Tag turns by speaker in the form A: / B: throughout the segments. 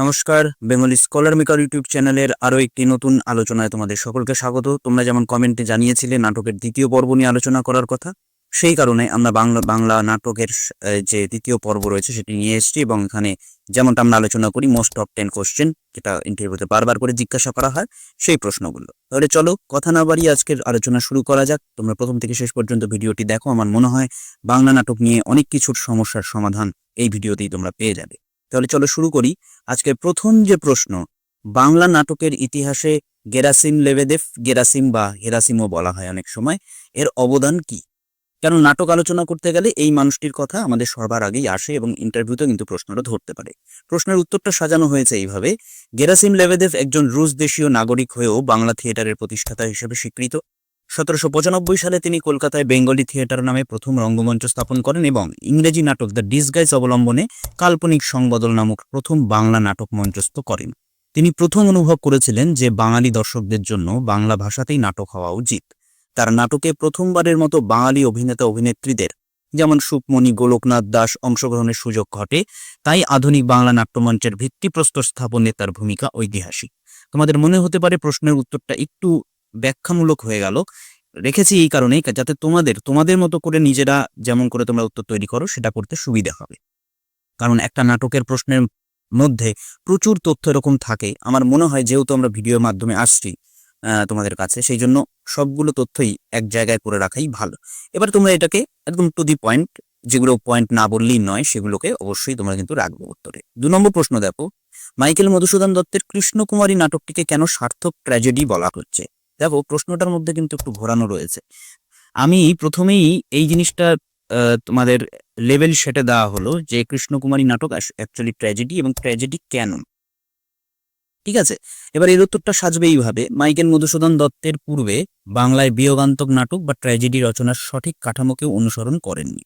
A: নমস্কার, Bengali scholar maker YouTube চ্যানেলের আরও একটি নতুন আলোচনায় তোমাদের সকলকে স্বাগত। তোমরা যেমন কমেন্টে জানিয়েছিলে, নাটকের দ্বিতীয় পর্ব নিয়ে আলোচনা করার কথা, সেই কারণে আমরা বাংলা বাংলা নাটকের যে দ্বিতীয় পর্ব রয়েছে সেটি নিয়ে এসেছি এবং এখানে যেমনটা আমরা আলোচনা করি, মোস্ট অফ টেন কোশ্চেন, যেটা ইন্টারভিউতে বারবার করে জিজ্ঞাসা করা হয়, সেই প্রশ্নগুলো। তাহলে চলো কথা না বাড়িয়ে আজকের আলোচনা শুরু করা যাক। তোমরা প্রথম থেকে শেষ পর্যন্ত ভিডিওটি দেখো, আমার মনে হয় বাংলা নাটক নিয়ে অনেক কিছুর সমস্যার সমাধান এই ভিডিওতেই তোমরা পেয়ে যাবে। তাহলে চলো শুরু করি। আজকের প্রথম যে প্রশ্ন, বাংলা নাটকের ইতিহাসে গেরাসিম লেবেদেফ গেরাসিম বা হেরাসিমও বলা হয় অনেক সময়, এর অবদান কি? কেন নাটক আলোচনা করতে গেলে এই মানুষটির কথা আমাদের সবার আগেই আসে এবং ইন্টারভিউতে কিন্তু প্রশ্নটা ধরতে পারে। প্রশ্নের উত্তরটা সাজানো হয়েছে এইভাবে, গেরাসিম লেবেদেভ একজন রুশ দেশীয় নাগরিক হয়েও বাংলা থিয়েটারের প্রতিষ্ঠাতা হিসেবে স্বীকৃত। সতেরোশো পঁচানব্বই সালে তিনি কলকাতায় বেঙ্গলি থিয়েটার নামে প্রথম রঙ্গমঞ্চ স্থাপন করেন এবং ইংরেজি নাটক দ্য ডিসগাইজ অবলম্বনে কাল্পনিক সংবদল নামক প্রথম বাংলা নাটক মঞ্চস্থ করেন। তিনি প্রথম অনুভব করেছিলেন যে বাঙালি দর্শকদের জন্য বাংলা ভাষাতেই নাটক হওয়া উচিত। তার নাটকে প্রথমবারের মতো বাঙালি অভিনেতা অভিনেত্রীদের, যেমন সুকমণি, গোলকনাথ দাস অংশগ্রহণের সুযোগ ঘটে, তাই আধুনিক বাংলা নাট্যমঞ্চের ভিত্তিপ্রস্তর স্থাপনে তার ভূমিকা ঐতিহাসিক। তোমাদের মনে হতে পারে প্রশ্নের উত্তরটা একটু ব্যাখ্যামূলক হয়ে গেল। রেখেছি এই কারণেই যাতে তোমাদের তোমাদের মতো করে নিজেরা যেমন করে তোমরা উত্তর তৈরি করো, সেটা করতে সুবিধা হবে। কারণ একটা নাটকের প্রশ্নের মধ্যে প্রচুর তথ্য এরকম থাকে। আমার মনে হয় যেহেতু আমরা ভিডিওর মাধ্যমে আসছি তোমাদের কাছে সেই জন্য সবগুলো তথ্যই এক জায়গায় করে রাখাই ভালো। এবার তোমরা এটাকে একদম টু দি পয়েন্ট যেগুলো পয়েন্ট না বললেই নয়, সেগুলোকে অবশ্যই তোমরা কিন্তু রাখব উত্তরে। দু নম্বর প্রশ্ন দেখো, মাইকেল মধুসূদন দত্তের কৃষ্ণকুমারী নাটকটিকে কেন সার্থক ট্র্যাজেডি বলা হচ্ছে? দেখো, প্রশ্নটার মধ্যে কিন্তু একটু ঘোরানো রয়েছে। আমি প্রথমেই এই জিনিসটা তোমাদের লেভেল সেটে দেওয়া হলো যে, কৃষ্ণকুমারী নাটক অ্যাকচুয়ালি ট্র্যাজেডি এবং ট্র্যাজেডি কেন ঠিক আছে? এবার এর উত্তরটা সাজবে এইভাবে। মাইকেল মধুসূদন দত্তের পূর্বে বাংলায় বিয়োগান্তক নাটক বা ট্র্যাজেডি রচনার সঠিক কাঠামোকে অনুসরণ করেননি।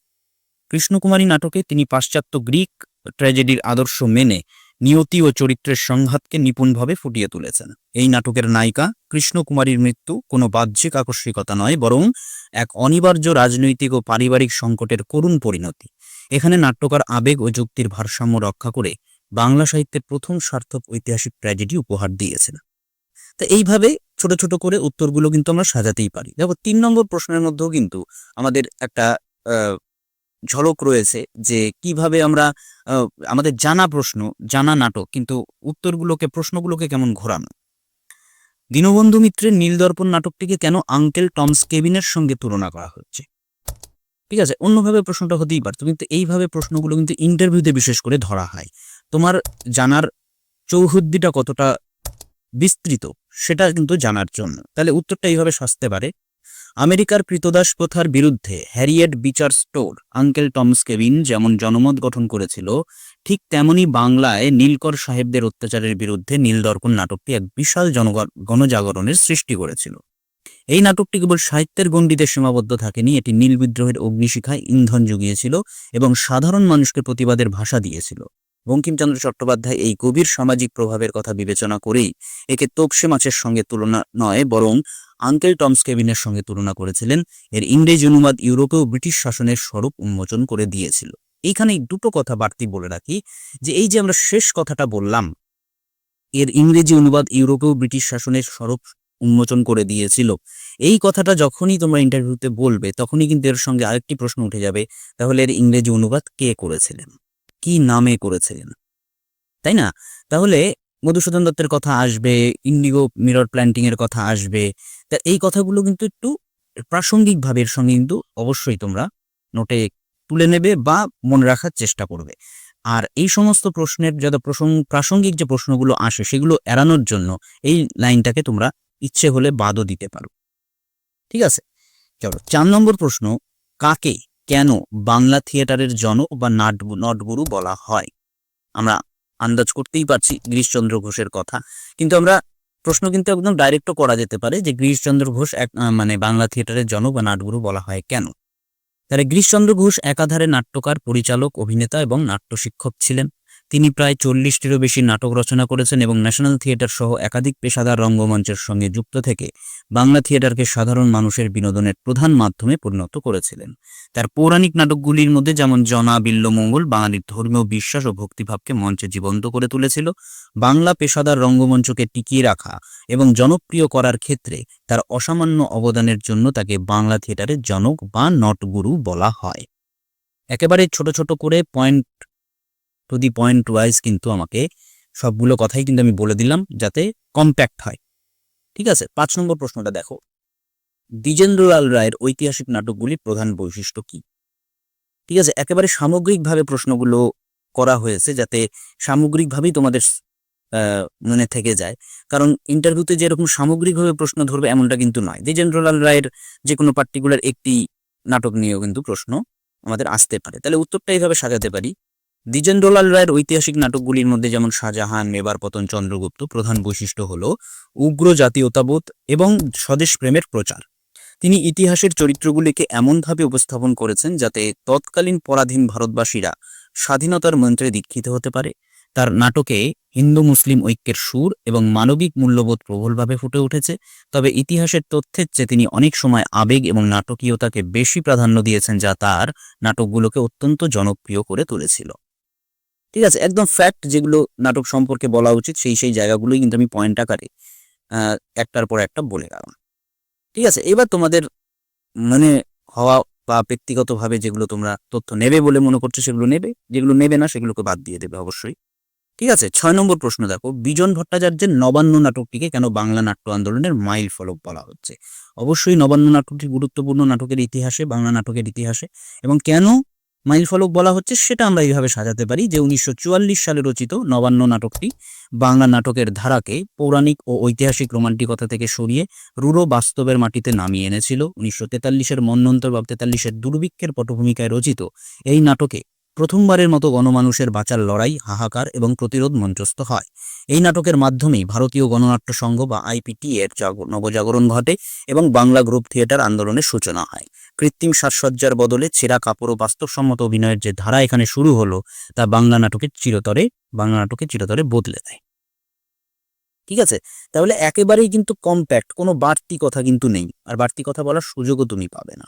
A: কৃষ্ণকুমারী নাটকে তিনি পাশ্চাত্য গ্রিক ট্র্যাজেডির আদর্শ মেনে নিয়তি ও চরিত্রের সংঘাতকে নিপুণভাবে ফুটিয়ে তুলেছেন। এই নাটকের নায়িকা কৃষ্ণকুমারীর মৃত্যু কোনো বাহ্যিক আকস্মিকতা নয়, বরং এক অনিবার্য রাজনৈতিক ও পারিবারিক সংকটের করুণ পরিণতি। এখানে নাট্যকার আবেগ ও যুক্তির ভারসাম্য রক্ষা করে বাংলা সাহিত্যের প্রথম সার্থক ঐতিহাসিক ট্র্যাজেডি উপহার দিয়েছেন। তা এইভাবে ছোট ছোট করে উত্তরগুলো কিন্তু আমরা সাজাতেই পারি। দেখো, তিন নম্বর প্রশ্নের মধ্যেও কিন্তু আমাদের একটা ঝলক রয়েছে যে কীভাবে আমরা আমাদের জানা প্রশ্ন, জানা নাটক কিন্তু উত্তরগুলোকে, প্রশ্নগুলোকে কেমন ঘোরানো? দীনবন্ধু মিত্রের নীলদর্পণ নাটকটিকে কেন আঙ্কেল টমস কেবিনের সঙ্গে তুলনা করা হচ্ছে? ঠিক আছে, অন্যভাবে প্রশ্নটা হতেই পারতো কিন্তু এইভাবে প্রশ্নগুলো কিন্তু ইন্টারভিউতে বিশেষ করে ধরা হয়। তোমার জানার চৌহদ্দিটা কতটা বিস্তৃত, সেটা কিন্তু জানার জন্য। তাহলে উত্তরটা এইভাবে সাজতে পারে আমেরিকার কৃতদাস প্রথার বিরুদ্ধে হ্যারিয়েট বিচার স্টোর, আঙ্কেল টমস কেভিন যেমন জনমত গঠন করেছিল, ঠিক তেমনি বাংলায় নীলকর সাহেবদের অত্যাচারের বিরুদ্ধে নীলদর্পণ নাটকটি এক বিশাল গণজাগরণের সৃষ্টি করেছিল। এই নাটকটি কেবল সাহিত্যের গণ্ডিতে সীমাবদ্ধ থাকেনি, এটি নীল বিদ্রোহের অগ্নিশিখায় ইন্ধন জুগিয়েছিল এবং সাধারণ মানুষকে প্রতিবাদের ভাষা দিয়েছিল। বঙ্কিমচন্দ্র চট্টোপাধ্যায় এই গভীর সামাজিক প্রভাবের কথা বিবেচনা করেই একে তোপসে মাছের সঙ্গে তুলনা নয়, বরং আঙ্কেল টমস কেবিনের সঙ্গে তুলনা করেছিলেন। এর ইংরেজি অনুবাদ ইউরোপেও ব্রিটিশ শাসনের স্বরূপ উন্মোচন করে দিয়েছিল। এইখানে এই দুটো কথা বাড়তি বলে রাখি, যে এই যে আমরা শেষ কথাটা বললাম, এর ইংরেজি অনুবাদ ইউরোপেও ব্রিটিশ শাসনের স্বরূপ উন্মোচন করে দিয়েছিল। এই কথাটা যখনই তোমরা ইন্টারভিউতে বলবে, তখনই কিন্তু এর সঙ্গে আরেকটি প্রশ্ন উঠে যাবে, তাহলে এর ইংরেজি অনুবাদ কে করেছিলেন? কি নামে করেছিলেন? তাই না? তাহলে মধুসূদন দত্তের কথা আসবে, ইন্ডিগো মিরর প্ল্যান্টিং এর কথা আসবে। তা এই কথাগুলো কিন্তু একটু প্রাসঙ্গিকভাবে এর সঙ্গে কিন্তু অবশ্যই তোমরা নোটে তুলে নেবে বা মনে রাখার চেষ্টা করবে। আর এই সমস্ত প্রশ্নের যত প্রসঙ্গ প্রাসঙ্গিক যে প্রশ্নগুলো আসে সেগুলো এড়ানোর জন্য এই লাইনটাকে তোমরা ইচ্ছে হলে বাদও দিতে পারো। ঠিক আছে? চলো, চার নম্বর প্রশ্ন, কাকে কেন বাংলা থিয়েটারের জনক বা নাট, নটগুরু বলা হয়? আমরা আন্দাজ করতেই পারছি গিরিশচন্দ্র ঘোষের কথা। কিন্তু আমরা প্রশ্ন কিন্তু একদম ডাইরেক্টও করা যেতে পারে যে গিরিশচন্দ্র ঘোষ এক মানে বাংলা থিয়েটারের জনক বা নাটগুরু বলা হয় কেন? তাহলে গিরিশচন্দ্র ঘোষ একাধারে নাট্যকার, পরিচালক, অভিনেতা এবং নাট্য শিক্ষক ছিলেন। তিনি প্রায় চল্লিশটিরও বেশি নাটক রচনা করেছেন এবং ন্যাশনাল থিয়েটার সহ একাধিক পেশাদার রঙ্গমঞ্চের সঙ্গে যুক্ত থেকে বাংলা থিয়েটারকে সাধারণ মানুষের বিনোদনের প্রধান মাধ্যমে পরিণত করেছিলেন। তার পৌরাণিক নাটকগুলির মধ্যে যেমন জনা বিল্লমঙ্গল বাঙালির ধর্মীয় বিশ্বাস ও ভক্তিভাবকে মঞ্চে জীবন্ত করে তুলেছিল, বাংলা পেশাদার রঙ্গমঞ্চকে টিকিয়ে রাখা এবং জনপ্রিয় করার ক্ষেত্রে তার অসামান্য অবদানের জন্য তাকে বাংলা থিয়েটারের জনক বা নটগুরু বলা হয়। একেবারে ছোট ছোট করে point to the point wise কিন্তু আমাকে সবগুলো কথাই কিন্তু আমি বলে দিলাম যাতে কম্প্যাক্ট হয়। ঠিক আছে? পাঁচ নম্বর প্রশ্নটা দেখো। দ্বিজেন্দ্রলাল রায়ের ঐতিহাসিক নাটকগুলির প্রধান বৈশিষ্ট্য কি? ঠিক আছে? একেবারে সামগ্রিকভাবে প্রশ্নগুলো করা হয়েছে যাতে সামগ্রিকভাবেই তোমাদের মনে থেকে যায়। কারণ ইন্টারভিউতে যেরকম সামগ্রিকভাবে প্রশ্ন ধরবে এমনটা কিন্তু নয়। দ্বিজেন্দ্রলাল রায়ের যে কোনো পার্টিকুলার একটি নাটক নিয়েও কিন্তু প্রশ্ন আমাদের আসতে পারে। তাহলে উত্তরটা এইভাবে সাজাতে পারি। দ্বিজেন্দ্রলাল রায়ের ঐতিহাসিক নাটকগুলির মধ্যে যেমন শাহজাহান, মেবার পতন, চন্দ্রগুপ্ত, প্রধান বৈশিষ্ট্য হল উগ্র জাতীয়তাবোধ এবং স্বদেশ প্রেমের প্রচার। তিনি ইতিহাসের চরিত্রগুলিকে এমনভাবে উপস্থাপন করেছেন যাতে তৎকালীন পরাধীন ভারতবাসীরা স্বাধীনতার মন্ত্রে দীক্ষিত হতে পারে। তার নাটকে হিন্দু মুসলিম ঐক্যের সুর এবং মানবিক মূল্যবোধ প্রবলভাবে ফুটে উঠেছে, তবে ইতিহাসের তথ্যের চেয়ে তিনি অনেক সময় আবেগ এবং নাটকীয়তাকে বেশি প্রাধান্য দিয়েছেন যা তার নাটকগুলোকে অত্যন্ত জনপ্রিয় করে তুলেছিল। ঠিক আছে, একদম ফ্যাক্ট যেগুলো নাটক সম্পর্কে বলা উচিত, সেই সেই জায়গাগুলোই কিন্তু আমি পয়েন্ট আকারে একটার পর একটা বলে গেলাম। ঠিক আছে, এবার তোমাদের মানে হওয়া বা ব্যক্তিগতভাবে যেগুলো তোমরা তথ্য নেবে বলে মনে করছ, সেগুলো নেবে। যেগুলো নেবে না, সেগুলোকে বাদ দিয়ে দেবে অবশ্যই। ঠিক আছে, ছয় নম্বর প্রশ্ন দেখো, বিজন ভট্টাচার্যের নবান্ন নাটকটিকে কেন বাংলা নাট্য আন্দোলনের মাইল ফলক বলা হচ্ছে? অবশ্যই নবান্ন নাটকটি গুরুত্বপূর্ণ নাটকের ইতিহাসে, বাংলা নাটকের ইতিহাসে, এবং কেন মাইল ফলক বলা হচ্ছে, সেটা আমরা এইভাবে সাজাতে পারি যে উনিশশো চুয়াল্লিশ সালে রচিত নবান্ন নাটকটি বাংলা নাটকের ধারাকে পৌরাণিক ও ঐতিহাসিক রোমান্টিকতা থেকে সরিয়ে রূঢ় বাস্তবের মাটিতে নামিয়ে এনেছিল। উনিশশো তেতাল্লিশের মন্বন্তর বা তেতাল্লিশের দুর্ভিক্ষের পটভূমিকায় রচিত এই নাটকে প্রথমবারের মতো গণমানুষের বাঁচার লড়াই হাহাকার এবং প্রতিরোধ মঞ্চস্থ হয়। এই নাটকের মাধ্যমেই ভারতীয় গণনাট্য সংঘ বা আইপিটি এর নবজাগরণ ঘটে এবং বাংলা গ্রুপ থিয়েটার আন্দোলনের সূচনা হয়। কৃত্রিম সাজসজ্জার বদলে ছেঁড়া কাপড় ও বাস্তবসম্মত অভিনয়ের যে ধারা এখানে শুরু হলো, তা বাংলা নাটকের চিরতরে, বাংলা নাটকে চিরতরে বদলে দেয়। ঠিক আছে? তাহলে একেবারেই কিন্তু কম্প্যাক্ট কোনো বাড়তি কথা কিন্তু নেই। আর বাড়তি কথা বলার সুযোগও তুমি পাবে না।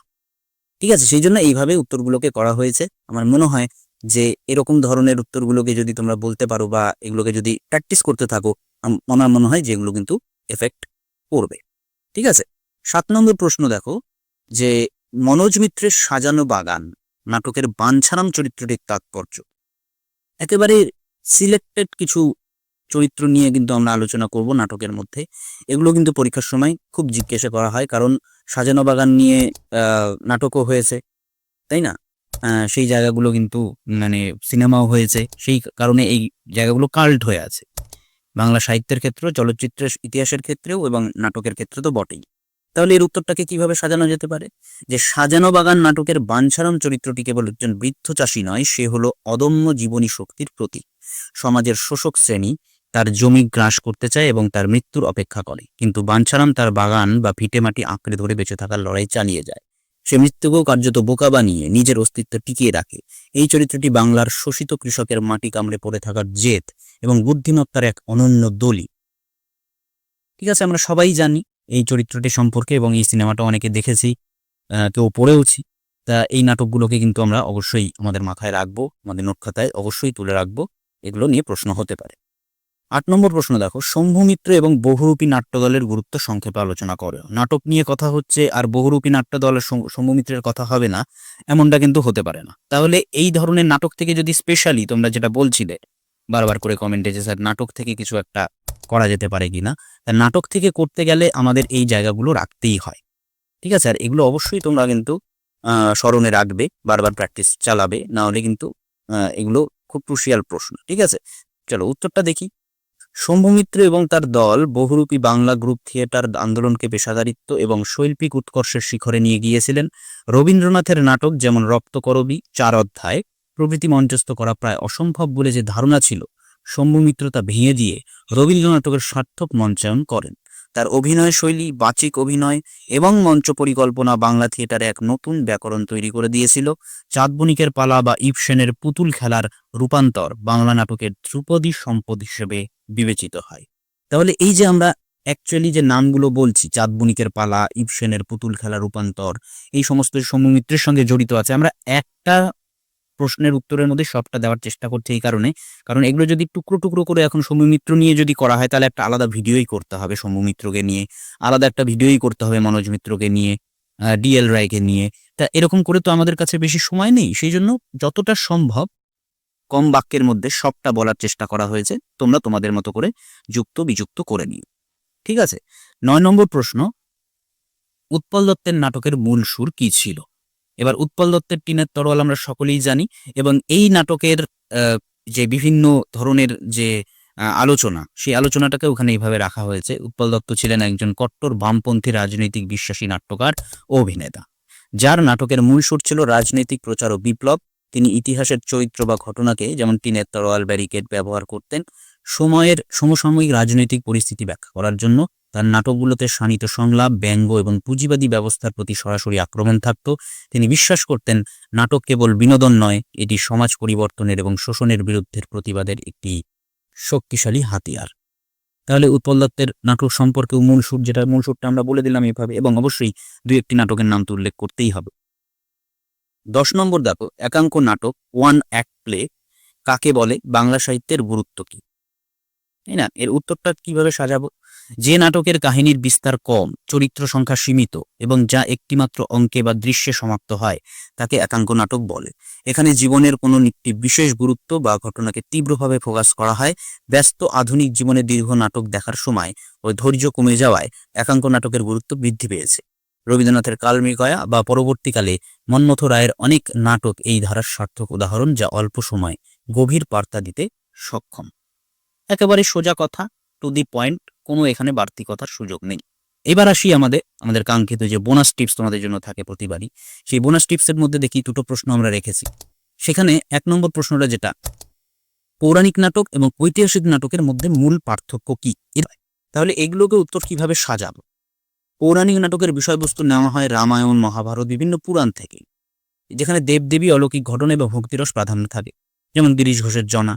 A: ঠিক আছে? সেই জন্য এইভাবে উত্তরগুলোকে করা হয়েছে। আমার মনে হয় যে এরকম ধরনের উত্তরগুলোকে যদি তোমরা বলতে পারো বা এগুলোকে যদি প্র্যাকটিস করতে থাকো, আম- আমার মনে হয় যে এগুলো কিন্তু এফেক্ট করবে ঠিক আছে? সাত নম্বর প্রশ্ন দেখো, যে মনোজ মিত্রের সাজানো বাগান নাটকের বাঞ্ছারাম চরিত্রটির তাৎপর্য। একেবারে সিলেক্টেড কিছু চরিত্র নিয়ে কিন্তু আমরা আলোচনা করব নাটকের মধ্যে। এগুলো কিন্তু পরীক্ষার সময় খুব জিজ্ঞাসা করা হয়, কারণ সাজানো বাগান নিয়ে নাটকও হয়েছে, তাই না? সেই জায়গাগুলো কিন্তু মানে সিনেমাও হয়েছে, সেই কারণে এই জায়গাগুলো কাল্ট হয়ে আছে। বাংলা সাহিত্যের ক্ষেত্রেও, চলচ্চিত্রের ইতিহাসের ক্ষেত্রেও এবং নাটকের ক্ষেত্রে তো বটেই। তাহলে এর উত্তরটাকে কীভাবে সাজানো যেতে পারে? যে সাজানো বাগান নাটকের বাঞ্ছারণ চরিত্রটি কেবল একজন বৃদ্ধ চাষী নয়, সে হলো অদম্য জীবনী শক্তির প্রতীক। সমাজের শোষক শ্রেণি তার জমি গ্রাস করতে চায় এবং তার মৃত্যুর অপেক্ষা করে। কিন্তু বাঞ্ছারাম তার বাগান বা ভিটেমাটি আঁকড়ে ধরে বেঁচে থাকার লড়াই চালিয়ে যায়। সে মৃত্যুকেও কার্যত বোকা বানিয়ে নিজের অস্তিত্ব টিকিয়ে রাখে। এই চরিত্রটি বাংলার শোষিত কৃষকের মাটি কামড়ে পড়ে থাকার জেদ এবং বুদ্ধিমত্তার এক অনন্য দলি। ঠিক আছে, আমরা সবাই জানি এই চরিত্রটি সম্পর্কে এবং এই সিনেমাটা অনেকে দেখেছি কেউ পড়েওছি। তা এই নাটকগুলোকে কিন্তু আমরা অবশ্যই আমাদের মাথায় রাখব, আমাদের নোট খাতায় অবশ্যই তুলে রাখব। এগুলো নিয়ে প্রশ্ন হতে পারে। আট নম্বর প্রশ্ন দেখো, শম্ভুমিত্র এবং বহুরূপী নাট্যদলের গুরুত্ব সংক্ষেপে আলোচনা করো। নাটক নিয়ে কথা হচ্ছে আর বহুরূপী নাট্যদলের শম- শম্ভুমিত্রের কথা হবে না, এমনটা কিন্তু হতে পারে না। তাহলে এই ধরনের নাটক থেকে যদি স্পেশালি তোমরা যেটা বলছিলে, বারবার করে কমেন্টে যে স্যার, নাটক থেকে কিছু একটা করা যেতে পারে কিনা? তা নাটক থেকে করতে গেলে আমাদের এই জায়গাগুলো রাখতেই হয়। ঠিক আছে? আর এগুলো অবশ্যই তোমরা কিন্তু স্মরণে রাখবে, বারবার প্র্যাকটিস চালাবে, না হলে কিন্তু এগুলো খুব ক্রুশিয়াল প্রশ্ন। ঠিক আছে? চলো, উত্তরটা দেখি। শম্ভুমিত্র এবং তার দল বহুরূপী বাংলা গ্রুপ থিয়েটার আন্দোলনকে পেশাদারিত্ব এবং শৈল্পিক উৎকর্ষের শিখরে নিয়ে গিয়েছিলেন। রবীন্দ্রনাথের নাটক যেমন রক্তকরবী চার অধ্যায়, প্রভৃতি মঞ্চস্থ করা প্রায় অসম্ভব বলে যে ধারণা ছিল, শম্ভুমিত্র তা ভেঙে দিয়ে রবীন্দ্রনাথকের সার্থক মঞ্চায়ন করেন। তার অভিনয় শৈলী, বাচিক অভিনয় এবং মঞ্চ পরিকল্পনা বাংলা থিয়েটারে এক নতুন ব্যাকরণ তৈরি করে দিয়েছিল। চাঁদবণিকের পালা বা ইবসেনের পুতুল খেলার রূপান্তর বাংলা নাটকের ধ্রুপদী সম্পদ হিসেবে বিবেচিত হয়। তাহলে এই যে আমরা অ্যাকচুয়ালি যে নামগুলো বলছি, চাঁদবণিকের পালা ইবসেনের পুতুল খেলা রূপান্তর, এই সমস্ত সৌমিত্রের সঙ্গে জড়িত আছে, আমরা একটা প্রশ্নের উত্তরের মধ্যে সবটা দেওয়ার চেষ্টা করছি এই কারণে। কারণ এগুলো যদি টুকরো টুকরো করে এখন সৌমিত্র নিয়ে যদি করা হয়, তাহলে একটা আলাদা ভিডিওই করতে হবে সৌমিত্রকে নিয়ে। আলাদা একটা ভিডিওই করতে হবে মনোজ মিত্রকে নিয়ে ডিএল রায়কে নিয়ে। তা এরকম করে তো আমাদের কাছে বেশি সময় নেই। সেই জন্য যতটা সম্ভব কম বাক্যের মধ্যে সবটা বলার চেষ্টা করা হয়েছে। তোমরা তোমাদের মতো করে যুক্ত বিযুক্ত করে নিও। ঠিক আছে? নয় নম্বর প্রশ্ন, উৎপল দত্তের নাটকের মূল সুর কি ছিল? এবার উৎপল দত্তের টিনের তরোয়াল আমরা সকলেই জানি এবং এই নাটকের যে বিভিন্ন ধরনের যে আলোচনা, সেই আলোচনাটাকে ওখানে এইভাবে রাখা হয়েছে। উৎপল দত্ত ছিলেন একজন কট্টর বামপন্থী রাজনৈতিক বিশ্বাসী নাট্যকার ও অভিনেতা। যার নাটকের মূল সুর ছিল রাজনৈতিক প্রচার ও বিপ্লব। তিনি ইতিহাসের চরিত্র বা ঘটনাকে যেমন টিনের তরোয়াল, ব্যারিকেড ব্যবহার করতেন, সময়ের সমসাময়িক রাজনৈতিক পরিস্থিতি ব্যাখ্যা করার জন্য তার নাটকগুলোতে শানিত সংলাপ, ব্যঙ্গ এবং পুঁজিবাদী ব্যবস্থার প্রতি সরাসরি আক্রমণ থাকত। তিনি বিশ্বাস করতেন, নাটক কেবল বিনোদন নয়, এটি সমাজ পরিবর্তনের এবং শোষণের বিরুদ্ধের প্রতিবাদের একটি শক্তিশালী হাতিয়ার। তাহলে উৎপল দত্তের নাটক সম্পর্কে মূল সুর, যেটা মূল সুরটা আমরা বলে দিলাম এভাবে, এবং অবশ্যই দুই একটি নাটকের নাম তো উল্লেখ করতেই হবে। দশ নম্বর দেখো, একাঙ্ক নাটক, ওয়ান অ্যাক্ট প্লে, কাকে বলে, বাংলা সাহিত্যের গুরুত্ব কি? তাই না, এর উত্তরটা কীভাবে সাজাবো? যে নাটকের কাহিনীর বিস্তার কম, চরিত্র সংখ্যা সীমিত এবং যা একটিমাত্র অঙ্কে বা দৃশ্যে সমাপ্ত হয়, তাকে একাঙ্ক নাটক বলে। এখানে জীবনের কোনো একটি বিশেষ গুরুত্ব বা ঘটনাকে তীব্রভাবে ফোকাস করা হয়, ব্যস্ত আধুনিক জীবনে দীর্ঘ নাটক দেখার সময় ওই ধৈর্য কমে যাওয়ায় একাঙ্ক নাটকের গুরুত্ব বৃদ্ধি পেয়েছে। রবীন্দ্রনাথের কালমিকয়া বা পরবর্তীকালে মন্মথ রায়ের অনেক নাটক এই ধারার সার্থক উদাহরণ যা অল্প সময় গভীর বার্তা দিতে সক্ষম। একেবারে সোজা কথা, টু দি পয়েন্ট কোনো এখানে বাড়তি কথার সুযোগ নেই। এবার আসি আমাদের আমাদের কাঙ্ক্ষিত যে বোনাস টিপস তোমাদের জন্য থাকে প্রতিবারই। সেই বোনাস টিপসের মধ্যে দেখি দুটো প্রশ্ন আমরা রেখেছি। সেখানে এক নম্বর প্রশ্নটা যেটা, পৌরাণিক নাটক এবং ঐতিহাসিক নাটকের মধ্যে মূল পার্থক্য কি? তাহলে এগুলোকে উত্তর কীভাবে সাজাবো? পৌরাণিক নাটকের বিষয়বস্তু নেওয়া হয় রামায়ণ, মহাভারত, বিভিন্ন পুরাণ থেকে, যেখানে দেবদেবী অলৌকিক ঘটনা এবং ভক্তিরস প্রাধান্য থাকে। যেমন গিরিশ ঘোষের জনা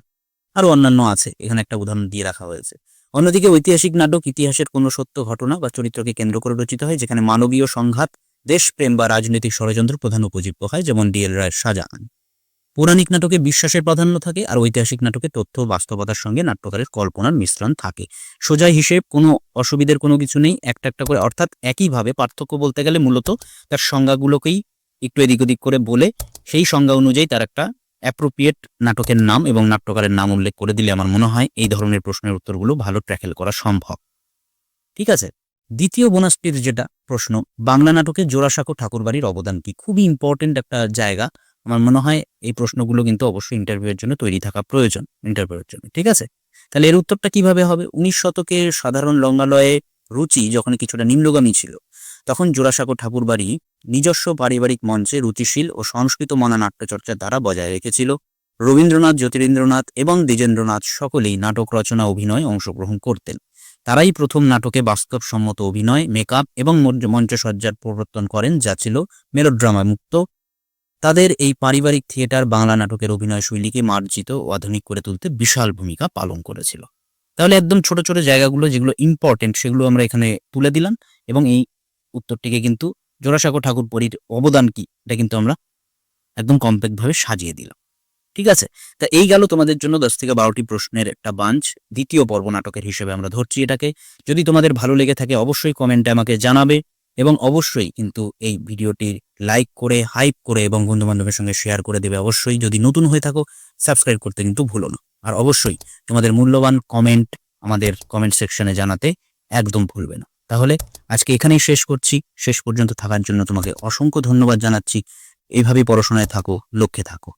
A: আরও অন্যান্য আছে। এখানে একটা উদাহরণ দিয়ে রাখা হয়েছে। অন্যদিকে ঐতিহাসিক নাটক ইতিহাসের কোনো সত্য ঘটনা বা চরিত্রকে কেন্দ্র করে রচিত হয়, যেখানে মানবীয় সংঘাত, দেশপ্রেম বা রাজনৈতিক ষড়যন্ত্র প্রধান উপজীব্য হয়, যেমন ডিএল রায়ের শাহজাহান। পৌরাণিক নাটকে বিশ্বাসের প্রাধান্য থাকে আর ঐতিহাসিক নাটকে তথ্য বাস্তবতার সঙ্গে নাট্যকারের কল্পনার মিশ্রণ থাকে। সোজা হিসেব, কোনো অসুবিধের কোনো কিছু নেই, একটা একটা করে, অর্থাৎ একইভাবে পার্থক্য বলতে গেলে মূলত তার সংজ্ঞাগুলোকেই একটু এদিক ওদিক করে বলে, সেই সংজ্ঞা অনুযায়ী তার একটা অ্যাপ্রোপ্রিয়েট নাটকের নাম এবং নাট্যকারের নাম উল্লেখ করে দিলে আমার মনে হয় এই ধরনের প্রশ্নের উত্তরগুলো ভালো ট্র্যাকেল করা সম্ভব। ঠিক আছে? দ্বিতীয় বোনাসটির যেটা প্রশ্ন, বাংলা নাটকে জোড়াসাঁকো ঠাকুরবাড়ির অবদান কি? খুবই ইম্পর্টেন্ট একটা জায়গা। আমার মনে হয় এই প্রশ্নগুলো কিন্তু অবশ্যই ইন্টারভিউয়ের জন্য তৈরি থাকা প্রয়োজন ইন্টারভিউয়ের জন্য। ঠিক আছে? তাহলে এর উত্তরটা কীভাবে হবে? উনিশ শতকের সাধারণ লঙ্গালয়ে রুচি যখন কিছুটা নিম্নগামী ছিল তখন জোড়াসাঁকো ঠাকুরবাড়ি নিজস্ব পারিবারিক মঞ্চে রুচিশীল ও সংস্কৃত মনা নাট্যচর্চার দ্বারা বজায় রেখেছিল। রবীন্দ্রনাথ, জ্যোতিরেন্দ্রনাথ এবং দ্বিজেন্দ্রনাথ সকলেই নাটক রচনা অভিনয় অংশগ্রহণ করতেন। তারাই প্রথম নাটকে বাস্তবসম্মত অভিনয়, মেকআপ এবং মঞ্চ- মঞ্চসজ্জার প্রবর্তন করেন, যা ছিল মেলোড্রামা মুক্ত তাদের এই পারিবারিক থিয়েটার বাংলা নাটকের অভিনয় শৈলীকে মার্জিত ও আধুনিক করে তুলতে বিশাল ভূমিকা পালন করেছিল। তাহলে একদম ছোট ছোট জায়গাগুলো যেগুলো ইম্পর্টেন্ট সেগুলো আমরা এখানে তুলে দিলাম এবং এই উত্তরটিকে কিন্তু জোড়াসাঁকো ঠাকুরপরির অবদান কি? এটা কিন্তু আমরা একদম কম্প্যাক্ট ভাবে সাজিয়ে দিলাম। ঠিক আছে? তা এই গেল তোমাদের জন্য দশ থেকে বারোটি প্রশ্নের একটা বাঞ্চ। দ্বিতীয় পর্ব নাটকের হিসেবে আমরা ধরছি এটাকে। যদি তোমাদের ভালো লেগে থাকে অবশ্যই কমেন্টে আমাকে জানাবে এবং অবশ্যই কিন্তু এই ভিডিওটি লাইক করে হাইপ করে এবং বন্ধু বান্ধবের সঙ্গে শেয়ার করে দেবে অবশ্যই। যদি নতুন হয়ে থাকো সাবস্ক্রাইব করতে কিন্তু ভুলো না। আর অবশ্যই তোমাদের মূল্যবান কমেন্ট আমাদের কমেন্ট সেকশনে জানাতে একদম ভুলবে না। তাহলে আজকে এখানেই শেষ করছি। শেষ পর্যন্ত থাকার জন্য তোমাকে অসংখ্য ধন্যবাদ জানাচ্ছি। এইভাবেই পড়াশোনায় থাকো, লক্ষ্যে থাকো।